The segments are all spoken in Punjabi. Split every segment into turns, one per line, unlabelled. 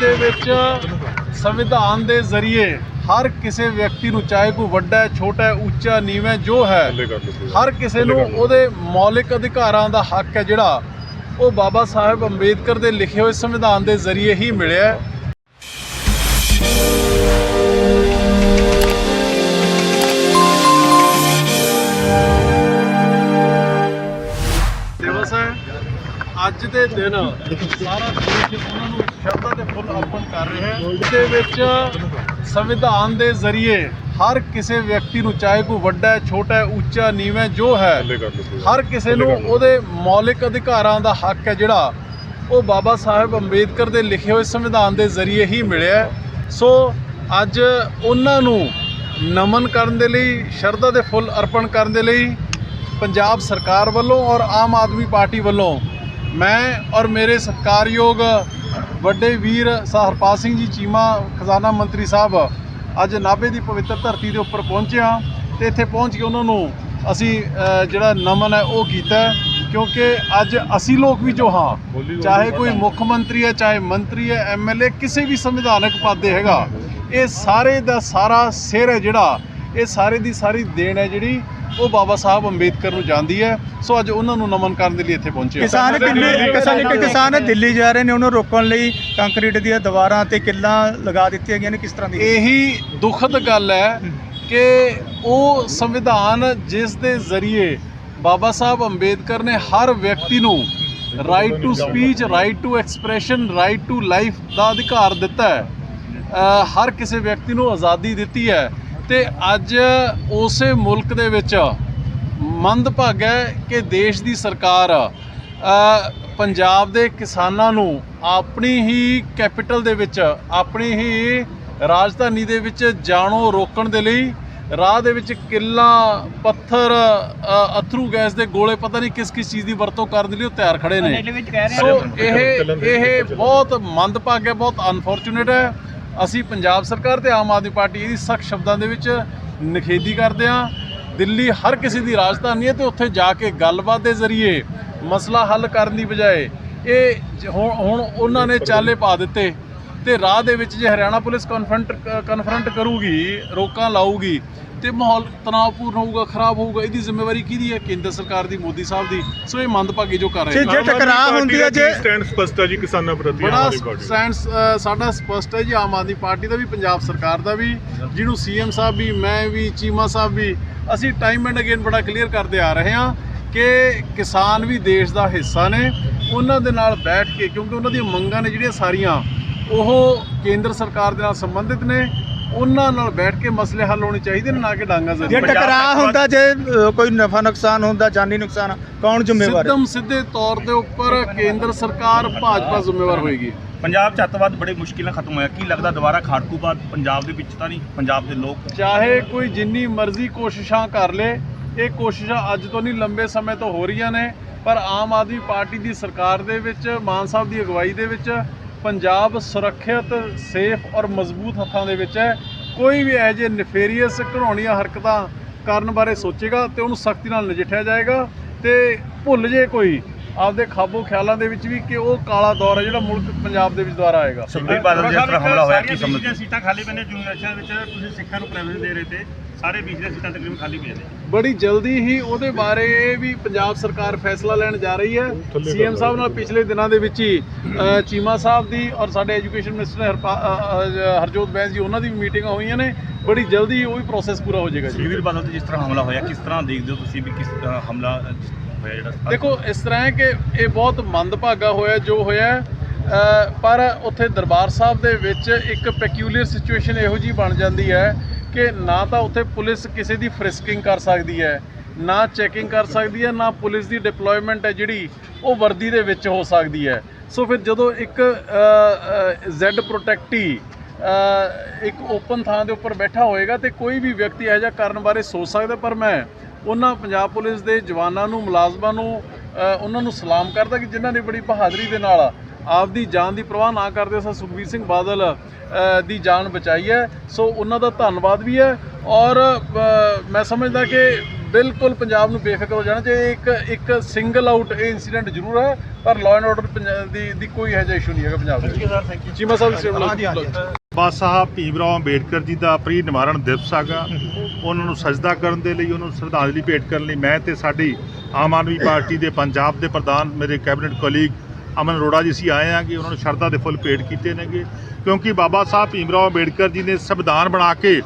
ਦੇ ਵਿੱਚ ਸੰਵਿਧਾਨ ਦੇ ਜ਼ਰੀਏ ਹਰ ਕਿਸੇ ਵਿਅਕਤੀ ਨੂੰ ਚਾਹੇ ਕੋਈ ਵੱਡਾ ਹੈ ਛੋਟਾ ਹੈ ਉੱਚਾ ਨੀਵਾਂ ਜੋ ਹੈ ਹਰ ਕਿਸੇ ਨੂੰ ਉਹਦੇ ਮੌਲਿਕ ਅਧਿਕਾਰਾਂ ਦਾ ਹੱਕ ਹੈ ਜਿਹੜਾ ਉਹ ਬਾਬਾ ਸਾਹਿਬ ਅੰਬੇਦਕਰ ਦੇ ਲਿਖੇ ਹੋਏ ਸੰਵਿਧਾਨ ਦੇ ਜ਼ਰੀਏ ਹੀ ਮਿਲਿਆ ਦਿਵਸ ਹੈ ਅੱਜ ਦੇ ਦਿਨ ਸਾਰਾ ਦੇਸ਼ ਉਹਨਾਂ ਨੂੰ ਸ਼ਰਧਾ ਦੇ ਫੁੱਲ ਅਰਪਣ ਕਰ ਰਿਹਾ ਹੈ ਦੇ ਵਿੱਚ ਸੰਵਿਧਾਨ ਦੇ ਜ਼ਰੀਏ ਹਰ ਕਿਸੇ ਵਿਅਕਤੀ ਨੂੰ ਚਾਹੇ ਕੋਈ ਵੱਡਾ ਹੈ ਛੋਟਾ ਹੈ ਉੱਚਾ ਨੀਵਾਂ ਜੋ ਹੈ ਹਰ ਕਿਸੇ ਨੂੰ ਉਹਦੇ ਮੌਲਿਕ ਅਧਿਕਾਰਾਂ ਦਾ ਹੱਕ ਹੈ ਜਿਹੜਾ ਉਹ ਬਾਬਾ ਸਾਹਿਬ ਅੰਬੇਦਕਰ ਦੇ ਲਿਖੇ ਹੋਏ ਸੰਵਿਧਾਨ ਦੇ ਜ਼ਰੀਏ ਹੀ ਮਿਲਿਆ। ਸੋ ਅੱਜ ਉਹਨਾਂ ਨੂੰ ਨਮਨ ਕਰਨ ਦੇ ਲਈ ਸ਼ਰਧਾ ਦੇ ਫੁੱਲ ਅਰਪਣ ਕਰਨ ਦੇ ਲਈ ਪੰਜਾਬ ਸਰਕਾਰ ਵੱਲੋਂ ਔਰ ਆਮ ਆਦਮੀ ਪਾਰਟੀ ਵੱਲੋਂ ਮੈਂ ਔਰ ਮੇਰੇ ਸਤਿਕਾਰਯੋਗ ਵੱਡੇ ਵੀਰ ਸਰ ਹਰਪਾਲ ਸਿੰਘ ਜੀ ਚੀਮਾ ਖਜ਼ਾਨਾ ਮੰਤਰੀ ਸਾਹਿਬ ਅੱਜ ਨਾਭੇ ਦੀ ਪਵਿੱਤਰ ਧਰਤੀ ਦੇ ਉੱਪਰ ਪਹੁੰਚੇ ਹਾਂ ਤੇ ਇੱਥੇ ਪਹੁੰਚ ਕੇ ਉਹਨਾਂ ਨੂੰ ਅਸੀਂ ਜਿਹੜਾ ਨਮਨ ਹੈ ਉਹ ਕੀਤਾ ਕਿਉਂਕਿ ਅੱਜ ਅਸੀਂ ਲੋਕ ਵੀ ਜੋ ਹਾਂ ਚਾਹੇ ਕੋਈ ਮੁੱਖ ਮੰਤਰੀ ਹੈ ਚਾਹੇ ਮੰਤਰੀ ਹੈ ਐਮਐਲਏ ਕਿਸੇ ਵੀ ਸੰਵਿਧਾਨਕ ਪਦ ਤੇ ਹੈਗਾ ਇਹ ਸਾਰੇ ਦਾ ਸਾਰਾ ਸਿਰ ਹੈ ਜਿਹੜਾ ਇਹ ਸਾਰੇ ਦੀ ਸਾਰੀ ਦੇਣ ਹੈ ਜਿਹੜੀ ਉਹ ਬਾਬਾ ਸਾਹਿਬ ਅੰਬੇਦਕਰ ਨੂੰ ਜਾਂਦੀ ਹੈ। ਸੋ ਅੱਜ ਉਹਨਾਂ ਨੂੰ ਨਮਨ ਕਰਨ ਦੇ ਲਈ ਇੱਥੇ ਪਹੁੰਚੇ।
ਕਿਸਾਨ ਕਿੰਨੇ ਕਿਸਾਨ ਇੱਕ ਕਿਸਾਨ ਦਿੱਲੀ ਜਾ ਰਹੇ ਨੇ ਉਹਨੂੰ ਰੋਕਣ ਲਈ ਕੰਕਰੀਟ ਦੀਆਂ ਦੀਵਾਰਾਂ ਤੇ ਕਿੱਲਾਂ ਲਗਾ ਦਿੱਤੀਆਂ ਗਈਆਂ ਨੇ ਕਿਸ ਤਰ੍ਹਾਂ ਦੀ?
ਇਹੀ ਦੁਖਦ ਗੱਲ ਹੈ ਕਿ ਉਹ ਸੰਵਿਧਾਨ ਜਿਸ ਦੇ ਜ਼ਰੀਏ ਬਾਬਾ ਸਾਹਿਬ ਅੰਬੇਦਕਰ ਨੇ ਹਰ ਵਿਅਕਤੀ ਨੂੰ right to speech right to expression right to life ਦਾ ਅਧਿਕਾਰ ਦਿੱਤਾ ਹੈ। ਹਰ ਕਿਸੇ ਵਿਅਕਤੀ ਨੂੰ ਆਜ਼ਾਦੀ ਦਿੱਤੀ ਹੈ। ਤੇ ਅੱਜ ਉਸੇ ਮੁਲਕ ਦੇ ਵਿੱਚ ਮੰਦਭਾਗਾ ਹੈ ਕਿ ਦੇਸ਼ ਦੀ ਸਰਕਾਰ ਪੰਜਾਬ ਦੇ ਕਿਸਾਨਾਂ ਨੂੰ ਆਪਣੀ ਹੀ ਕੈਪੀਟਲ ਦੇ ਵਿੱਚ ਆਪਣੀ ਹੀ ਰਾਜਧਾਨੀ ਦੇ ਵਿੱਚ ਜਾਣੋਂ ਰੋਕਣ ਦੇ ਲਈ ਰਾਹ ਦੇ ਵਿੱਚ ਕਿੱਲਾਂ ਪੱਥਰ ਅਥਰੂ ਗੈਸ ਦੇ ਗੋਲੇ ਪਤਾ ਨਹੀਂ ਕਿਸ ਕਿਸ ਚੀਜ਼ ਦੀ ਵਰਤੋਂ ਕਰਨ ਦੇ ਲਈ ਉਹ ਤਿਆਰ ਖੜੇ ਨੇ। ਸੋ ਇਹ ਇਹ ਬਹੁਤ ਮੰਦਭਾਗਾ ਹੈ ਬਹੁਤ ਅਨਫੋਰਚੂਨੇਟ ਹੈ। ਅਸੀਂ ਪੰਜਾਬ ਸਰਕਾਰ ਤੇ ਆਮ ਆਦਮੀ ਪਾਰਟੀ ਇਹਦੀ ਸਖਤ ਸ਼ਬਦਾਂ ਦੇ ਵਿੱਚ ਨਿਖੇਧੀ ਕਰਦੇ ਹਾਂ। ਦਿੱਲੀ ਹਰ ਕਿਸੇ ਦੀ ਰਾਜਧਾਨੀ ਹੈ ਤੇ ਉੱਥੇ ਜਾ ਕੇ ਗੱਲਬਾਤ ਦੇ ਜ਼ਰੀਏ ਮਸਲਾ ਹੱਲ ਕਰਨ ਦੀ ਬਜਾਏ ਇਹ ਹੁਣ ਉਹਨਾਂ ਨੇ ਚਾਲੇ ਪਾ ਦਿੱਤੇ। ਤੇ ਰਾਹ ਦੇ ਵਿੱਚ ਜੇ ਹਰਿਆਣਾ ਪੁਲਿਸ ਕਨਫਰੰਟ ਕਨਫਰੰਟ ਕਰੂਗੀ ਰੋਕਾਂ ਲਾਊਗੀ ਤੇ ਮਾਹੌਲ ਤਣਾਅਪੂਰਨ ਹੋਊਗਾ ਖਰਾਬ ਹੋਊਗਾ ਇਹਦੀ ਜ਼ਿੰਮੇਵਾਰੀ ਕਿਹਦੀ ਹੈ? ਕੇਂਦਰ ਸਰਕਾਰ ਦੀ ਮੋਦੀ ਸਾਹਿਬ ਦੀ। ਸੋ ਇਹ ਮੰਦਭਾਗੀ ਜੋ ਕਰ ਰਹੇ
ਜੇ ਟਕਰਾਅ ਹੁੰਦੀ ਹੈ ਜੇ
ਸਟੈਂਡ ਸਪਸ਼ਟ ਹੈ ਜੀ ਕਿਸਾਨਾਂ ਪ੍ਰਤੀ ਆਮ
ਬੜਾ ਅ, ਸਾਡਾ ਸਪਸ਼ਟ ਹੈ ਜੀ ਆਮ ਆਦਮੀ ਪਾਰਟੀ ਦਾ ਵੀ ਪੰਜਾਬ ਸਰਕਾਰ ਦਾ ਵੀ ਜਿਹਨੂੰ ਸੀਐਮ ਸਾਹਿਬ ਵੀ ਮੈਂ ਵੀ ਚੀਮਾ ਸਾਹਿਬ ਵੀ ਅਸੀਂ ਟਾਈਮ ਐਂਡ ਅਗੇਨ ਬੜਾ ਕਲੀਅਰ ਕਰਦੇ ਆ ਰਹੇ ਹਾਂ ਕਿ ਕਿਸਾਨ ਵੀ ਦੇਸ਼ ਦਾ ਹਿੱਸਾ ਨੇ। ਉਹਨਾਂ ਦੇ ਨਾਲ ਬੈਠ ਕੇ ਕਿਉਂਕਿ ਉਹਨਾਂ ਦੀਆਂ ਮੰਗਾਂ ਨੇ ਜਿਹੜੀਆਂ ਸਾਰੀਆਂ ਉਹ ਕੇਂਦਰ ਸਰਕਾਰ ਦੇ ਨਾਲ ਸੰਬੰਧਿਤ ਨੇ ਉਹਨਾਂ ਨਾਲ ਬੈਠ ਕੇ ਮਸਲੇ ਹੱਲ ਹੋਣੇ ਚਾਹੀਦੇ ਨੇ ਨਾ ਕਿ ਡਾਂਗਾ
ਜੇ
ਜ਼ਰੀਏ
ਟਕਰਾਅ ਹੁੰਦਾ ਜੇ ਕੋਈ ਨਫਾ ਨੁਕਸਾਨ ਹੁੰਦਾ ਜਾਨੀ ਨੁਕਸਾਨ ਕੌਣ ਜ਼ਿੰਮੇਵਾਰ ਹੈ?
ਸਿੱਧਮ ਸਿੱਧੇ ਤੌਰ ਦੇ ਉੱਪਰ ਕੇਂਦਰ ਸਰਕਾਰ ਭਾਜਪਾ ਜ਼ਿੰਮੇਵਾਰ ਹੋਏਗੀ।
ਪੰਜਾਬ ਚ ਅੱਤਵਾਦ ਬੜੇ ਮੁਸ਼ਕਿਲ ਨਾਲ ਖਤਮ ਹੋਇਆ। ਕੀ ਲੱਗਦਾ ਦੁਬਾਰਾ ਖਾੜਕੂ ਬਾਦ ਪੰਜਾਬ ਦੇ ਵਿੱਚ ਤਾਂ ਨਹੀਂ? ਪੰਜਾਬ ਦੇ ਲੋਕ?
ਚਾਹੇ ਕੋਈ ਜਿੰਨੀ ਮਰਜ਼ੀ ਕੋਸ਼ਿਸ਼ਾਂ ਕਰ ਲੇ ਇਹ ਕੋਸ਼ਿਸ਼ਾਂ ਅੱਜ ਤੋਂ ਨਹੀਂ ਲੰਬੇ ਸਮੇਂ ਤੋਂ ਹੋ ਰਹੀਆਂ ਨੇ ਪਰ ਆਮ ਆਦਮੀ ਪਾਰਟੀ ਦੀ ਸਰਕਾਰ ਦੇ ਵਿੱਚ ਮਾਨ ਸਾਹਿਬ ਦੀ ਅਗਵਾਈ ਦੇ ਵਿੱਚ ਪੰਜਾਬ ਸੁਰੱਖਿਅਤ ਸੇਫ ਔਰ ਮਜ਼ਬੂਤ ਹੱਥਾਂ ਦੇ ਵਿੱਚ ਹੈ। ਕੋਈ ਵੀ ਇਹੋ ਜਿਹੇ ਨਫੇਰੀਅਸ ਘਣਾਉਣੀਆਂ ਹਰਕਤਾਂ ਕਰਨ ਬਾਰੇ ਸੋਚੇਗਾ ਤੇ ਉਹਨੂੰ ਸਖਤੀ ਨਾਲ ਨਜਿੱਠਿਆ ਜਾਏਗਾ। ਤੇ ਭੁੱਲ ਜੇ ਕੋਈ ਆਪਦੇ ਖਾਬੋ ਖਿਆਲਾਂ ਦੇ ਵਿੱਚ ਵੀ ਕਿ ਉਹ ਕਾਲਾ ਦੌਰ ਹੈ ਜਿਹੜਾ ਮੁਲਕ ਪੰਜਾਬ ਦੇ ਵਿੱਚ ਦੁਆਰਾ ਆਏਗਾ।
ਸੁਖਬੀਰ ਬਾਦਲ ਜਿਸ ਤਰ੍ਹਾਂ ਹਮਲਾ ਹੋਇਆ ਕੀ ਸਮਝ
ਦੀਆਂ ਸੀਟਾਂ ਖਾਲੀ ਪਈਆਂ ਯੂਨੀਵਰਸਿਟੀਆਂ ਵਿੱਚ ਤੁਸੀਂ ਸਿੱਖਾਂ ਨੂੰ ਪ੍ਰਾਈਵੇਟ ਦੇ ਰਹੇ ਤੇ। ਸਾਰੇ ਦੀਆਂ ਸੀਟਾਂ ਤਕਰੀਬਨ ਖਾਲੀ ਪਈਆਂ ਨੇ।
ਬੜੀ ਜਲਦੀ ਹੀ ਉਹਦੇ ਬਾਰੇ ਵੀ ਪੰਜਾਬ ਸਰਕਾਰ ਫੈਸਲਾ ਲੈਣ ਜਾ ਰਹੀ ਹੈ। ਸੀਐਮ ਸਾਹਿਬ ਨਾਲ ਪਿਛਲੇ ਦਿਨਾਂ ਦੇ ਵਿੱਚ ਹੀ ਚੀਮਾ ਸਾਹਿਬ ਦੀ ਔਰ ਸਾਡੇ ਐਜੂਕੇਸ਼ਨ ਮਿਨਿਸਟਰ ਹਰਜੋਤ ਬੈਂਸ ਜੀ ਉਹਨਾਂ ਦੀ ਵੀ ਮੀਟਿੰਗਾਂ ਹੋਈਆਂ ਨੇ। ਬੜੀ ਜਲਦੀ ਉਹ ਵੀ ਪ੍ਰੋਸੈਸ ਪੂਰਾ ਹੋ ਜਾਏਗਾ ਜੀ।
ਸੁਖਬੀਰ ਬਾਦਲ ਤੇ ਜਿਸ ਤਰ੍ਹਾਂ ਹਮਲਾ ਹੋਇਆ ਕਿਸ ਤਰ੍ਹਾਂ ਦੇਖਦੇ ਹੋ ਤੁਸੀਂ ਵੀ ਕਿਸ ਤਰ੍ਹਾਂ ਹਮਲਾ ਹੋਇਆ ਜਿਹੜਾ
ਦੇਖੋ ਇਸ ਤਰ੍ਹਾਂ ਹੈ ਕਿ ਇਹ ਬਹੁਤ ਮੰਦਭਾਗਾ ਹੋਇਆ ਜੋ ਹੋਇਆ ਪਰ ਉੱਥੇ ਦਰਬਾਰ ਸਾਹਿਬ ਦੇ ਵਿੱਚ ਇੱਕ ਪੈਕਿਊਲੀਅਰ ਸਿਚੁਏਸ਼ਨ ਇਹੋ ਜੀ ਬਣ ਜਾਂਦੀ ਹੈ ਕਿ ਨਾ ਤਾਂ ਉੱਥੇ ਪੁਲਿਸ ਕਿਸੇ ਦੀ ਫ੍ਰਿਸਕਿੰਗ ਕਰ ਸਕਦੀ ਹੈ, ਨਾ ਚੈਕਿੰਗ ਕਰ ਸਕਦੀ ਹੈ, ਨਾ ਪੁਲਿਸ ਦੀ ਡਿਪਲੋਇਮੈਂਟ ਹੈ ਜਿਹੜੀ ਉਹ ਵਰਦੀ ਦੇ ਵਿੱਚ ਹੋ ਸਕਦੀ ਹੈ। ਸੋ ਫਿਰ ਜਦੋਂ ਇੱਕ ਜ਼ੈਡ ਪ੍ਰੋਟੈਕਟੀ ਇੱਕ ਓਪਨ ਥਾਂ ਦੇ ਉੱਪਰ ਬੈਠਾ ਹੋਏਗਾ ਤੇ ਕੋਈ ਵੀ ਵਿਅਕਤੀ ਇਹੋ ਜਿਹਾ ਕਰਨ ਬਾਰੇ ਸੋਚ ਸਕਦਾ, ਪਰ ਮੈਂ ਉਹਨਾਂ ਪੰਜਾਬ ਪੁਲਿਸ ਦੇ ਜਵਾਨਾਂ ਨੂੰ, ਮੁਲਾਜ਼ਮਾਂ ਨੂੰ ਉਹਨਾਂ ਨੂੰ ਸਲਾਮ ਕਰਦਾ ਕਿ ਜਿਨ੍ਹਾਂ ਨੇ ਬੜੀ ਬਹਾਦਰੀ ਦੇ ਨਾਲ ਆਪਦੀ ਜਾਨ ਦੀ ਪਰਵਾਹ ਨਾ ਕਰਦੇ ਸਾ ਸੁਖਬੀਰ ਸਿੰਘ ਬਾਦਲ ਦੀ ਜਾਨ ਬਚਾਈ ਹੈ। ਸੋ ਉਹਨਾਂ ਦਾ ਧੰਨਵਾਦ ਵੀ ਹੈ ਔਰ ਮੈਂ ਸਮਝਦਾ ਕਿ ਬਿਲਕੁਲ ਪੰਜਾਬ ਨੂੰ ਬੇਫਿਕਰ ਹੋ ਜਾਣਾ ਚਾਹੀਦਾ। ਇੱਕ ਇੱਕ ਸਿੰਗਲ ਆਊਟ ਇਹ ਇਨਸੀਡੈਂਟ ਜ਼ਰੂਰ ਹੈ ਪਰ ਲਾਅ ਐਂਡ ਆਰਡਰ ਦੀ ਦੀ ਕੋਈ ਇਹੋ ਜਿਹਾ ਇਸ਼ੂ ਨਹੀਂ ਹੈਗਾ ਪੰਜਾਬ ਦੇ ਚੀਮਾ ਸਾਹਿਬ
ਹਾਂਜੀ।
ਬਾਬਾ ਸਾਹਿਬ ਭੀਮਰਾਓ ਅੰਬੇਡਕਰ ਜੀ ਦਾ ਪ੍ਰੀ ਨਿਵਾਰਣ ਦਿਵਸ ਹੈਗਾ। ਉਹਨਾਂ ਨੂੰ ਸਜਦਾ ਕਰਨ ਦੇ ਲਈ ਉਹਨਾਂ ਨੂੰ ਸ਼ਰਧਾਂਜਲੀ ਭੇਟ ਕਰਨ ਲਈ ਮੈਂ ਤੇ ਸਾਡੀ ਆਮ ਆਦਮੀ ਪਾਰਟੀ ਦੇ ਪੰਜਾਬ ਦੇ ਪ੍ਰਧਾਨ ਮੇਰੇ ਕੈਬਨਿਟ ਕੋਲੀਗ ਅਮਨ ਅਰੋੜਾ ਜੀ ਅਸੀਂ ਆਏ ਹਾਂ ਕਿ ਉਹਨਾਂ ਨੂੰ ਸ਼ਰਧਾ ਦੇ ਫੁੱਲ ਭੇਟ ਕੀਤੇ ਨੇਗੇ। ਕਿਉਂਕਿ ਬਾਬਾ ਸਾਹਿਬ ਭੀਮਰਾਓ ਅੰਬੇਡਕਰ ਜੀ ਨੇ ਸੰਵਿਧਾਨ ਬਣਾ ਕੇ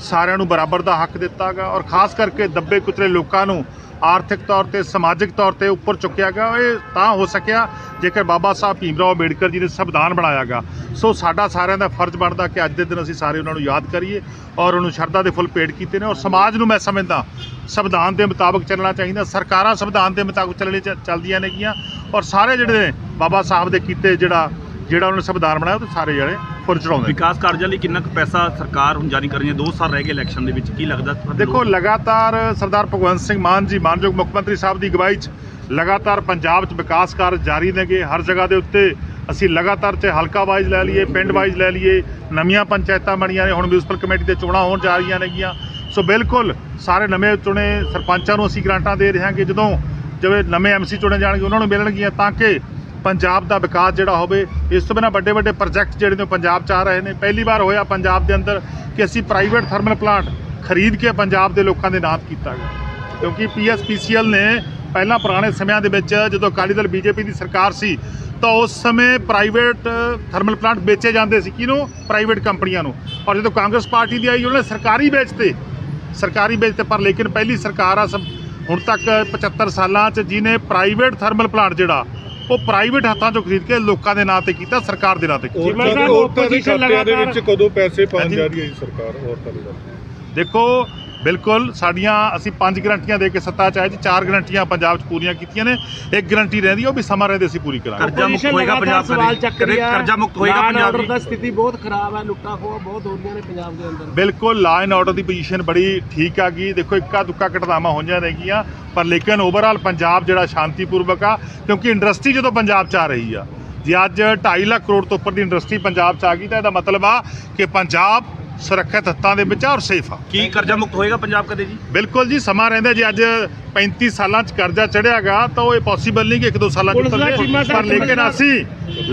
ਸਾਰਿਆਂ ਨੂੰ ਬਰਾਬਰ ਦਾ ਹੱਕ ਦਿੱਤਾਗਾ ਔਰ ਖਾਸ ਕਰਕੇ ਦੱਬੇ ਕੁਚਲੇ ਲੋਕਾਂ ਨੂੰ ਆਰਥਿਕ ਤੌਰ ਤੇ, ਸਮਾਜਿਕ ਤੌਰ ਤੇ ਉੱਪਰ ਚੁੱਕਿਆ ਗਿਆ ਇਹ ਤਾਂ ਹੋ ਸਕਿਆ ਜੇਕਰ ਬਾਬਾ ਸਾਹਿਬ ਭੀਮਰਾਓ ਅੰਬੇਡਕਰ ਜੀ ਨੇ ਸੰਵਿਧਾਨ ਬਣਾਇਆਗਾ ਸੋ ਸਾਡਾ ਸਾਰਿਆਂ ਦਾ ਫਰਜ਼ ਬਣਦਾ ਕਿ ਅੱਜ ਦੇ ਦਿਨ ਅਸੀਂ ਸਾਰੇ ਉਹਨਾਂ ਨੂੰ ਯਾਦ ਕਰੀਏ ਔਰ ਉਹਨੂੰ ਸ਼ਰਧਾ ਦੇ ਫੁੱਲ ਭੇਟ ਕੀਤੇ ਨੇ ਔਰ ਸਮਾਜ ਨੂੰ ਮੈਂ ਸਮਝਦਾ ਸੰਵਿਧਾਨ ਦੇ ਮੁਤਾਬਕ ਚੱਲਣਾ ਚਾਹੀਦਾ। ਸਰਕਾਰਾਂ ਸੰਵਿਧਾਨ ਦੇ ਮੁਤਾਬਕ ਚੱਲਣੇ ਚ- ਚੱਲਦੀਆਂ ਨੇਗੀਆਂ ਔਰ ਸਾਰੇ ਜਿਹੜੇ ਨੇ ਬਾਬਾ ਸਾਹਿਬ ਦੇ ਕੀਤੇ ਜਿਹੜਾ ਜਿਹੜਾ ਉਹਨਾਂ ਨੇ ਸੰਵਿਧਾਨ ਬਣਾਇਆ ਉਹ ਤੇ ਸਾਰੇ ਜਿਹੜੇ ਫੁੱਲ ਚੜਾਉਂਦੇ
ਵਿਕਾਸ ਕਾਰਜਾਂ ਲਈ ਕਿੰਨਾ ਕੁ ਪੈਸਾ ਸਰਕਾਰ ਹੁਣ ਜਾਰੀ ਕਰ ਰਹੀ ਹੈ? 2 ਸਾਲ ਰਹਿ ਗਏ ਇਲੈਕਸ਼ਨ ਦੇ ਵਿੱਚ ਕੀ ਲੱਗਦਾ?
ਦੇਖੋ ਲਗਾਤਾਰ ਸਰਦਾਰ ਭਗਵੰਤ ਸਿੰਘ ਮਾਨ ਜੀ ਮਾਨਯੋਗ ਮੁੱਖ ਮੰਤਰੀ ਸਾਹਿਬ ਦੀ ਅਗਵਾਈ 'ਚ ਲਗਾਤਾਰ ਪੰਜਾਬ 'ਚ ਵਿਕਾਸ ਕਾਰਜ ਜਾਰੀ ਨੇਗੇ। ਹਰ ਜਗ੍ਹਾ ਦੇ ਉੱਤੇ ਅਸੀਂ ਲਗਾਤਾਰ ਚ ਹਲਕਾ ਵਾਈਜ਼ ਲੈ ਲਈਏ ਪਿੰਡ ਵਾਈਜ਼ ਲੈ ਲਈਏ ਨਵੀਆਂ ਪੰਚਾਇਤਾਂ ਬਣੀਆਂ ਨੇ ਹੁਣ ਮਿਊਨਿਸਪਲ ਕਮੇਟੀ ਦੇ ਚੋਣਾਂ ਹੋਣ ਜਾ ਰਹੀਆਂ ਨੇਗੀਆਂ। ਸੋ ਬਿਲਕੁਲ ਸਾਰੇ ਨਵੇਂ ਚੁਣੇ ਸਰਪੰਚਾਂ ਨੂੰ ਅਸੀਂ ਗ੍ਰਾਂਟਾਂ ਦੇ ਰਹੇ ਹਾਂ ਕਿ ਜਦੋਂ ਜਿਵੇਂ ਨਵੇਂ ਐਮਸੀ ਚੁਣੇ ਜਾਣਗੇ ਉਹਨਾਂ ਨੂੰ ਮਿਲਣਗੀਆਂ ਤਾਂ ਕਿ ਪੰਜਾਬ ਦਾ ਵਿਕਾਸ ਜਿਹੜਾ ਹੋਵੇ, ਇਸ ਤੋਂ ਬਿਨਾਂ ਵੱਡੇ ਵੱਡੇ ਪ੍ਰੋਜੈਕਟ ਜਿਹੜੇ ਨੇ ਉਹ ਪੰਜਾਬ 'ਚ ਆ ਰਹੇ ਨੇ। ਪਹਿਲੀ ਵਾਰ ਹੋਇਆ ਪੰਜਾਬ ਦੇ ਅੰਦਰ ਕਿ ਅਸੀਂ ਪ੍ਰਾਈਵੇਟ ਥਰਮਲ ਪਲਾਂਟ ਖਰੀਦ ਕੇ ਪੰਜਾਬ ਦੇ ਲੋਕਾਂ ਦੇ ਨਾਮ ਕੀਤਾ ਗਿਆ। ਕਿਉਂਕਿ ਪੀਐਸਪੀਸੀਐਲ ਨੇ ਪਹਿਲਾਂ ਪੁਰਾਣੇ ਸਮਿਆਂ ਦੇ ਵਿੱਚ ਜਦੋਂ ਅਕਾਲੀ ਦਲ ਬੀਜੇਪੀ ਦੀ ਸਰਕਾਰ ਸੀ, ਤਾਂ ਉਸ ਸਮੇਂ ਪ੍ਰਾਈਵੇਟ ਥਰਮਲ ਪਲਾਂਟ ਵੇਚੇ ਜਾਂਦੇ ਸੀ। ਕਿਹਨੂੰ? ਪ੍ਰਾਈਵੇਟ ਕੰਪਨੀਆਂ ਨੂੰ। ਔਰ ਜਦੋਂ ਕਾਂਗਰਸ ਪਾਰਟੀ ਦੀ ਆਈ, ਉਹਨਾਂ ਨੇ ਸਰਕਾਰੀ ਵੇਚਤੇ। ਸਰਕਾਰੀ ਵੇਚਤੇ, ਪਰ ਲੇਕਿਨ ਪਹਿਲੀ ਸਰਕਾਰ ਆ ਸਭ। ਹੁਣ ਤੱਕ 75 ਸਾਲਾਂ 'ਚ ਜਿਹਨੇ ਪ੍ਰਾਈਵੇਟ ਥਰਮਲ ਪਲਾਂਟ ਜਿਹੜਾ ਉਹ ਪ੍ਰਾਈਵੇਟ ਹੱਥਾਂ 'ਚੋਂ ਖਰੀਦ ਕੇ ਲੋਕਾਂ ਦੇ ਨਾਂ ਤੇ ਕੀਤਾ ਸਰਕਾਰ ਦੇ ਨਾਂ ਤੇ ਕੀਤਾ
ਚੀਮਾ ਸਾਹਿਬ opposition
ਦੇ
ਲਗਾਤਾਰ-
ਵਿੱਚ ਕਦੋਂ ਪੈਸੇ ਪਾਉਣ। ਜਾ ਰਹੀ ਹੈ ਜੀ ਸਰਕਾਰ ਔਰਤਾਂ ਦੇ ਦੇਖੋ ਬਿਲਕੁਲ ਸਾਡੀਆਂ ਅਸੀਂ ਪੰਜ ਗਰੰਟੀਆਂ ਦੇ ਕੇ ਸੱਤਾ ਚ ਆਏ ਜੀ ਚਾਰ ਗਰੰਟੀਆਂ ਪੰਜਾਬ 'ਚ ਪੂਰੀਆਂ ਕੀਤੀਆਂ ਨੇ ਇੱਕ ਗਰੰਟੀ ਰਹਿੰਦੀ ਉਹ ਵੀ ਸਮਾਂ ਰਹਿੰਦੇ ਅਸੀਂ ਪੂਰੀ ਕਰਾਂਗੇ।
ਕਰਜ਼ਾ ਮੁਕਤ ਹੋਏਗਾ ਪੰਜਾਬ
ਸਵਾਲ ਚੱਕ ਰਹੀ। ਆ
ਕਰਜ਼ਾ ਮੁਕਤ ਹੋਏਗਾ ਪੰਜਾਬ
ਆਰਡਰ ਦਾ।
ਦੀ
ਸਥਿਤੀ ਬਹੁਤ ਖਰਾਬ ਹੈ ਲੁੱਟਾਂ ਖੋਹ ਬਹੁਤ ਹੋ ਰਹੀਆਂ ਨੇ ਪੰਜਾਬ ਦੇ ਅੰਦਰ।
ਬਿਲਕੁਲ law and order the position ਬੜੀ ਠੀਕ ਆ ਗਈ। ਦੇਖੋ ਇੱਕਾ ਦੁੱਕਾ ਘਟਨਾਵਾਂ ਹੋਈਆਂ ਨੇਗੀਆਂ ਪਰ ਲੇਕਿਨ ਓਵਰਆਲ ਪੰਜਾਬ ਜਿਹੜਾ ਸ਼ਾਂਤੀਪੂਰਵਕ ਆ ਕਿਉਂਕਿ ਇੰਡਸਟਰੀ ਜਦੋਂ ਪੰਜਾਬ 'ਚ ਆ ਰਹੀ ਆ ਜੇ ਅੱਜ 2.5 ਲੱਖ ਕਰੋੜ ਤੋਂ ਉੱਪਰ ਦੀ ਇੰਡਸਟਰੀ ਪੰਜਾਬ 'ਚ ਆ ਗਈ ਤਾਂ ਇਹਦਾ ਮਤਲਬ ਆ ਕਿ ਪੰਜਾਬ ਸੁਰੱਖਿਅਤ ਹੱਥਾਂ ਦੇ ਵਿੱਚ ਆ ਔਰ ਸੇਫ ਆ।
ਕੀ ਕਰਜ਼ਾ ਮੁਕਤ ਹੋਏਗਾ ਪੰਜਾਬ ਕਦੇ ਜੀ?
ਬਿਲਕੁਲ ਜੀ ਸਮਾਂ ਰਹਿੰਦਾ ਜੀ ਅੱਜ 35 ਸਾਲਾਂ ਚ ਕਰਜ਼ਾ ਚੜਿਆਗਾ ਤਾਂ ਉਹ ਇਹ ਪੋਸੀਬਲ ਨਹੀਂ ਕਿ ਇੱਕ ਦੋ ਸਾਲਾਂ ਚ ਉਤਰ ਪਰ ਲੇਕਿਨ ਅਸੀਂ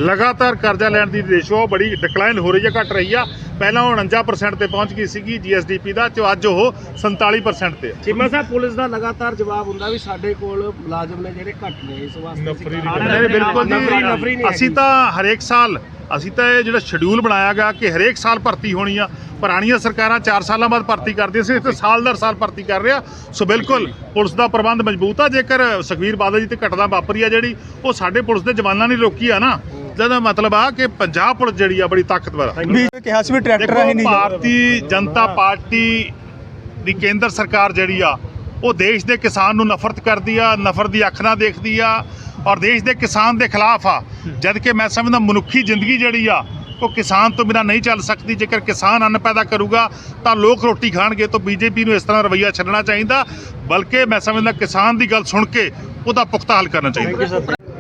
ਲਗਾਤਾਰ ਕਰਜ਼ਾ ਲੈਣ ਦੀ ਰੇਸ਼ੋ ਬੜੀ ਡਿਕਲਾਈਨ ਹੋ ਰਹੀ ਹੈ ਘਟ ਰਹੀ ਆ। ਪਹਿਲਾਂ ਉਹ 49% ਤੇ ਪਹੁੰਚ ਗਈ ਸੀਗੀ ਜੀਐਸਡੀਪੀ ਦਾ ਤੇ ਅੱਜ ਉਹ 47% ਤੇ ਆ।
ਚੀਮਾ ਸਾਹਿਬ ਪੁਲਿਸ ਦਾ ਲਗਾਤਾਰ ਜਵਾਬ ਹੁੰਦਾ ਵੀ ਸਾਡੇ ਕੋਲ ਮੁਲਾਜ਼ਮ ਨੇ ਜਿਹੜੇ ਘੱਟ ਨੇ ਇਸ ਵਾਸਤੇ
ਨਫਰੀ
ਅਸੀਂ
ਨਹੀਂ ਨਹੀਂ, ਬਿਲਕੁਲ
ਨਫਰੀ ਨਫਰੀ
ਜੀ
ਨਹੀਂ
ਅਸੀਂ ਤਾਂ ਹਰੇਕ ਸਾਲ ਅਸੀਂ ਤਾਂ ਇਹ ਜਿਹੜਾ ਸ਼ਡਿਊਲ ਬਣਾਇਆ ਗਿਆ ਕਿ ਹਰੇਕ ਸਾਲ ਭਰਤੀ ਹੋਣੀ ਆ। ਪੁਰਾਣੀਆਂ ਸਰਕਾਰਾਂ 4 ਸਾਲਾਂ ਬਾਅਦ ਭਰਤੀ ਕਰਦੀਆਂ ਸੀ ਇੱਥੇ ਸਾਲ ਦਰ ਸਾਲ ਭਰਤੀ ਕਰ ਰਿਹਾ ਸੋ ਬਿਲਕੁਲ ਪੁਲਿਸ ਦਾ ਪ੍ਰਬੰਧ ਮਜ਼ਬੂਤ ਆ। ਜੇਕਰ ਸੁਖਵੀਰ ਬਾਦਲ ਜੀ ਤੇ ਘਟਨਾ ਵਾਪਰੀ ਆ ਜਿਹੜੀ ਉਹ ਸਾਡੇ ਪੁਲਿਸ ਦੇ ਜਵਾਨਾਂ ਨੇ ਰੋਕੀ ਆ ਨਾ। ਜਿਹਦਾ ਮਤਲਬ ਆ ਕਿ ਪੰਜਾਬ ਪੁਲਿਸ ਜਿਹੜੀ ਆ ਬੜੀ ਤਾਕਤਵਰ ਆ।
ਵੀ ਕਿਹਾ ਸੀ ਵੀ ਟਰੈਕਟਰ ਹੈ
ਦੇਖੋ
ਨਹੀਂ
ਭਾਰਤੀ ਜਨਤਾ ਪਾਰਟੀ ਦੀ ਕੇਂਦਰ ਸਰਕਾਰ ਜਿਹੜੀ ਆ ਉਹ ਦੇਸ਼ ਦੇ ਕਿਸਾਨ ਨੂੰ ਨਫ਼ਰਤ ਕਰਦੀ ਆ ਨਫ਼ਰਤ ਦੀ ਅੱਖ ਨਾਲ ਦੇਖਦੀ ਆ ਔਰ ਦੇਸ਼ ਦੇ ਕਿਸਾਨ ਦੇ ਖਿਲਾਫ ਆ। ਜਦ ਕਿ ਮੈਂ ਸਮਝਦਾ ਮਨੁੱਖੀ ਜ਼ਿੰਦਗੀ ਜਿਹੜੀ ਆ ਉਹ ਕਿਸਾਨ ਤੋਂ ਬਿਨਾਂ ਨਹੀਂ ਚੱਲ ਸਕਦੀ। ਜੇਕਰ ਕਿਸਾਨ ਅੰਨ ਪੈਦਾ ਕਰੂਗਾ ਤਾਂ ਲੋਕ ਰੋਟੀ ਖਾਣਗੇ। ਤਾਂ ਬੀਜੇਪੀ ਨੂੰ ਇਸ ਤਰ੍ਹਾਂ ਰਵੱਈਆ ਛੱਡਣਾ ਚਾਹੀਦਾ। ਬਲਕਿ ਮੈਂ ਸਮਝਦਾ ਕਿਸਾਨ ਦੀ ਗੱਲ ਸੁਣ ਕੇ ਉਹਦਾ ਪੁਖਤਾ ਹੱਲ ਕਰਨਾ ਚਾਹੀਦਾ।